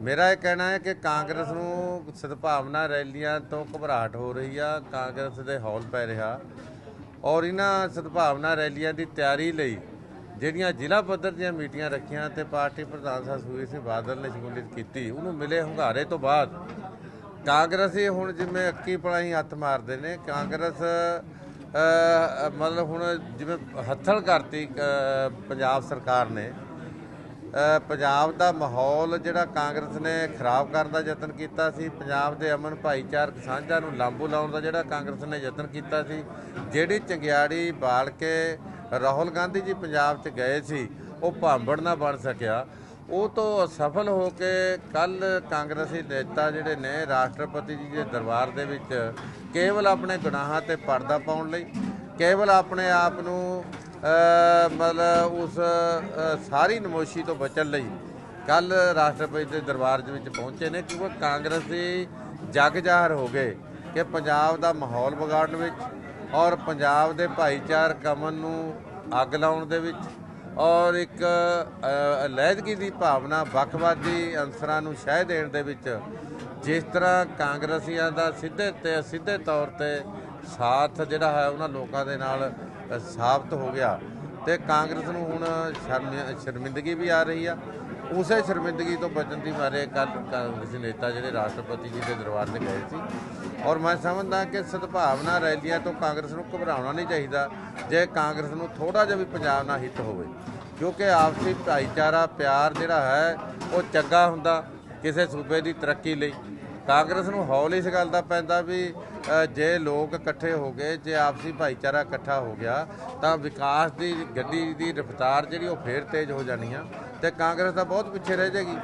ਮੇਰਾ ਇਹ ਕਹਿਣਾ ਹੈ ਕਿ ਕਾਂਗਰਸ ਨੂੰ ਸਦਭਾਵਨਾ ਰੈਲੀਆਂ ਤੋਂ ਘਬਰਾਹਟ ਹੋ ਰਹੀ ਆ, ਕਾਂਗਰਸ ਦੇ ਹੌਲ ਪੈ ਰਿਹਾ ਔਰ ਇਹਨਾਂ ਸਦਭਾਵਨਾ ਰੈਲੀਆਂ ਦੀ ਤਿਆਰੀ ਲਈ ਜਿਹੜੀਆਂ ਜ਼ਿਲ੍ਹਾ ਪੱਧਰ ਦੀਆਂ ਮੀਟਿੰਗਾਂ ਰੱਖੀਆਂ ਤੇ ਪਾਰਟੀ ਪ੍ਰਧਾਨ ਸਾਹਿਬ ਸੁਖਬੀਰ ਸਿੰਘ ਬਾਦਲ ਨੇ ਸ਼ਮੂਲੀਅਤ ਕੀਤੀ, ਉਹਨੂੰ ਮਿਲੇ ਹੁੰਗਾਰੇ ਤੋਂ ਬਾਅਦ। ਕਾਂਗਰਸੀ ਹੁਣ ਜਿਵੇਂ ਅੱਕੀ ਪਲਾਈ ਹੱਥ ਮਾਰਦੇ ਨੇ, ਕਾਂਗਰਸ ਮਤਲਬ ਹੁਣ ਜਿਵੇਂ ਹੱਥਲ ਕਰਤੀ ਪੰਜਾਬ ਸਰਕਾਰ ਨੇ ਪੰਜਾਬ ਦਾ ਮਾਹੌਲ ਜਿਹੜਾ ਕਾਂਗਰਸ ਨੇ ਖਰਾਬ ਕਰਨ ਦਾ ਯਤਨ ਕੀਤਾ ਸੀ, ਪੰਜਾਬ ਦੇ ਅਮਨ ਭਾਈਚਾਰਕ ਸਾਂਝਾ ਨੂੰ ਲਾਂਬੂ ਲਾਉਣ ਦਾ ਜਿਹੜਾ ਕਾਂਗਰਸ ਨੇ ਯਤਨ ਕੀਤਾ ਸੀ, ਜਿਹੜੀ ਚੰਗਿਆੜੀ ਬਾਲ ਕੇ ਰਾਹੁਲ ਗਾਂਧੀ ਜੀ ਪੰਜਾਬ 'ਚ ਗਏ ਸੀ, ਉਹ ਭਾਂਬੜ ਨਾ ਬਣ ਸਕਿਆ। ਉਹ ਤੋਂ ਅਸਫਲ ਹੋ ਕੇ ਕੱਲ ਕਾਂਗਰਸੀ ਨੇਤਾ ਜਿਹੜੇ ਨੇ, ਰਾਸ਼ਟਰਪਤੀ ਜੀ ਦੇ ਦਰਬਾਰ ਦੇ ਵਿੱਚ ਕੇਵਲ ਆਪਣੇ ਗੁਨਾਹਾਂ ਤੇ ਪਰਦਾ ਪਾਉਣ ਲਈ, ਕੇਵਲ ਆਪਣੇ ਆਪ ਨੂੰ ਮਤਲਬ ਉਸ ਸਾਰੀ ਨਮੋਸ਼ੀ ਤੋਂ ਬਚਣ ਲਈ ਕੱਲ ਰਾਸ਼ਟਰਪਤੀ ਦੇ ਦਰਬਾਰ ਦੇ ਵਿੱਚ ਪਹੁੰਚੇ ਨੇ ਕਿਉਂਕਿ ਕਾਂਗਰਸੀ ਜਗ ਜ਼ਾਹਰ ਹੋ ਗਏ ਕਿ ਪੰਜਾਬ ਦਾ ਮਾਹੌਲ ਵਿਗਾੜਨ ਵਿੱਚ ਔਰ ਪੰਜਾਬ ਦੇ ਭਾਈਚਾਰਕ ਅਮਨ ਨੂੰ ਅੱਗ ਲਾਉਣ ਦੇ ਵਿੱਚ ਔਰ ਇੱਕ ਅ, ਅਲੈਦਗੀ ਦੀ ਭਾਵਨਾ ਵੱਖਵਾਦੀ ਅੰਸਰਾਂ ਨੂੰ ਸ਼ਹਿ ਦੇਣ ਦੇ ਵਿੱਚ ਜਿਸ ਤਰ੍ਹਾਂ ਕਾਂਗਰਸੀਆਂ ਦਾ ਸਿੱਧੇ ਤੇ ਸਿੱਧੇ ਤੌਰ ਤੇ ਸਾਥ ਜਿਹੜਾ ਹੈ ਉਹਨਾਂ ਲੋਕਾਂ ਦੇ ਨਾਲ ਸਾਬਤ ਹੋ ਗਿਆ ਤੇ ਕਾਂਗਰਸ ਨੂੰ ਹੁਣ ਸ਼ਰਮ- ਸ਼ਰਮਿੰਦਗੀ ਵੀ ਆ ਰਹੀ ਆ। ਉਸੇ ਸ਼ਰਮਿੰਦਗੀ ਤੋਂ ਬਚਣ ਦੀ ਮਾਰੇ ਕੱਲ ਕਾਂਗਰਸੀ ਨੇਤਾ ਜਿਹੜੇ ਰਾਸ਼ਟਰਪਤੀ ਜੀ ਦੇ ਦਰਬਾਰ ਤੇ ਗਏ ਸੀ। ਔਰ ਮੈਂ ਸਮਝਦਾ ਕਿ ਸਦਭਾਵਨਾ ਰੈਲੀਆਂ ਤੋਂ ਕਾਂਗਰਸ ਨੂੰ ਘਬਰਾਉਣਾ ਨਹੀਂ ਚਾਹੀਦਾ, ਜੇ ਕਾਂਗਰਸ ਨੂੰ ਥੋੜਾ ਜਿਹਾ ਵੀ ਪੰਜਾਬ ਨਾਲ ਹਿੱਤ ਹੋਵੇ। ਕਿਉਂਕਿ ਆਪਸੀ ਭਾਈਚਾਰਾ, ਪਿਆਰ ਜਿਹੜਾ ਹੈ, ਉਹ ਚੰਗਾ ਹੁੰਦਾ ਕਿਸੇ ਸੂਬੇ ਦੀ ਤਰੱਕੀ ਲਈ। ਕਾਂਗਰਸ ਨੂੰ ਹੌਲ ਇਸ ਗੱਲ ਦਾ ਪੈਂਦਾ ਵੀ ਜੇ ਲੋਕ ਇਕੱਠੇ ਹੋ ਗਏ, ਜੇ ਆਪਸੀ ਭਾਈਚਾਰਾ ਇਕੱਠਾ ਹੋ ਗਿਆ, ਤਾਂ ਵਿਕਾਸ ਦੀ ਗੱਡੀ ਦੀ ਰਫ਼ਤਾਰ ਜਿਹੜੀ ਉਹ ਫੇਰ ਤੇਜ਼ ਹੋ ਜਾਣੀ ਆ ਤੇ ਕਾਂਗਰਸ ਤਾਂ ਬਹੁਤ ਪਿੱਛੇ ਰਹਿ ਜਾਏਗੀ।